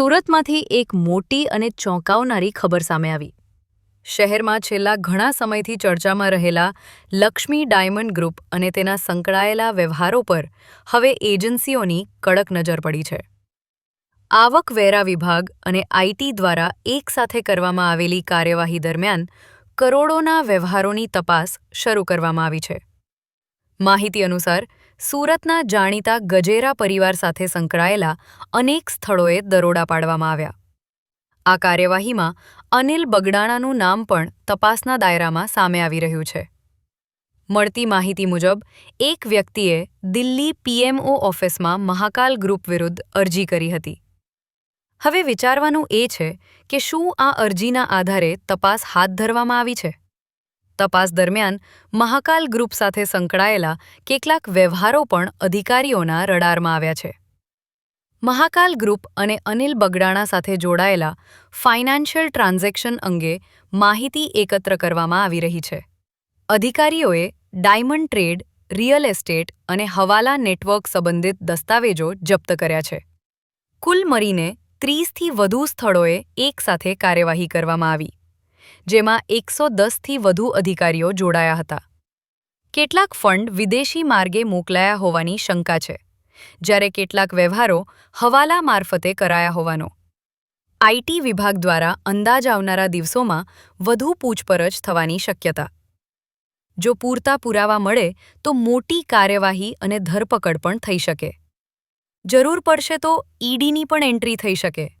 સુરતમાંથી એક મોટી અને ચોંકાવનારી ખબર સામે આવી. શહેરમાં છેલ્લા ઘણા સમયથી ચર્ચામાં રહેલા લક્ષ્મી ડાયમંડ ગ્રુપ અને તેના સંકળાયેલા વ્યવહારો પર હવે એજન્સીઓની કડક નજર પડી છે. આવકવેરા વિભાગ અને આઈટી દ્વારા એકસાથે કરવામાં આવેલી કાર્યવાહી દરમિયાન કરોડોના વ્યવહારોની તપાસ શરૂ કરવામાં આવી છે. માહિતી અનુસાર સુરતના જાણીતા ગજેરા પરિવાર સાથે સંકળાયેલા અનેક સ્થળોએ દરોડા પાડવામાં આવ્યા. આ કાર્યવાહીમાં અનિલ બગડાણાનું નામ પણ તપાસના દાયરામાં સામે આવી રહ્યું છે. મળતી માહિતી મુજબ, એક વ્યક્તિએ દિલ્હી પીએમઓ ઓફિસમાં મહાકાલ ગ્રુપ વિરુદ્ધ અરજી કરી હતી. હવે વિચારવાનું એ છે કે શું આ અરજીના આધારે તપાસ હાથ ધરવામાં આવી છે? તપાસ દરમિયાન મહાકાલ ગ્રુપ સાથે સંકળાયેલા કેટલાક વ્યવહારો પણ અધિકારીઓના રડારમાં આવ્યા છે. મહાકાલ ગ્રુપ અને અનિલ બગડાણા સાથે જોડાયેલા ફાઇનાન્શિયલ ટ્રાન્ઝેક્શન અંગે માહિતી એકત્ર કરવામાં આવી રહી છે. અધિકારીઓએ ડાયમંડ ટ્રેડ, રિયલ એસ્ટેટ અને હવાલા નેટવર્ક સંબંધિત દસ્તાવેજો જપ્ત કર્યા છે. કુલ મળીને ત્રીસથી વધુ સ્થળોએ એકસાથે કાર્યવાહી કરવામાં આવી. જેમાં એકસો દસથી વધુ અધિકારીઓ જોડાયા હતા. કેટલાક ફંડ વિદેશી માર્ગે મોકલાયા હોવાની શંકા છે. જ્યારે કેટલાક વ્યવહારો હવાલા મારફતે કરાયા હોવાનો. આઈટી વિભાગ દ્વારા અંદાજ આવનારા દિવસોમાં વધુ પૂછપરછ થવાની શક્યતા. જો પૂરતા પુરાવા મળે, તો મોટી કાર્યવાહી અને ધરપકડ પણ થઈ શકે. જરૂર પડશે તો ઈડીની પણ એન્ટ્રી થઈ શકે.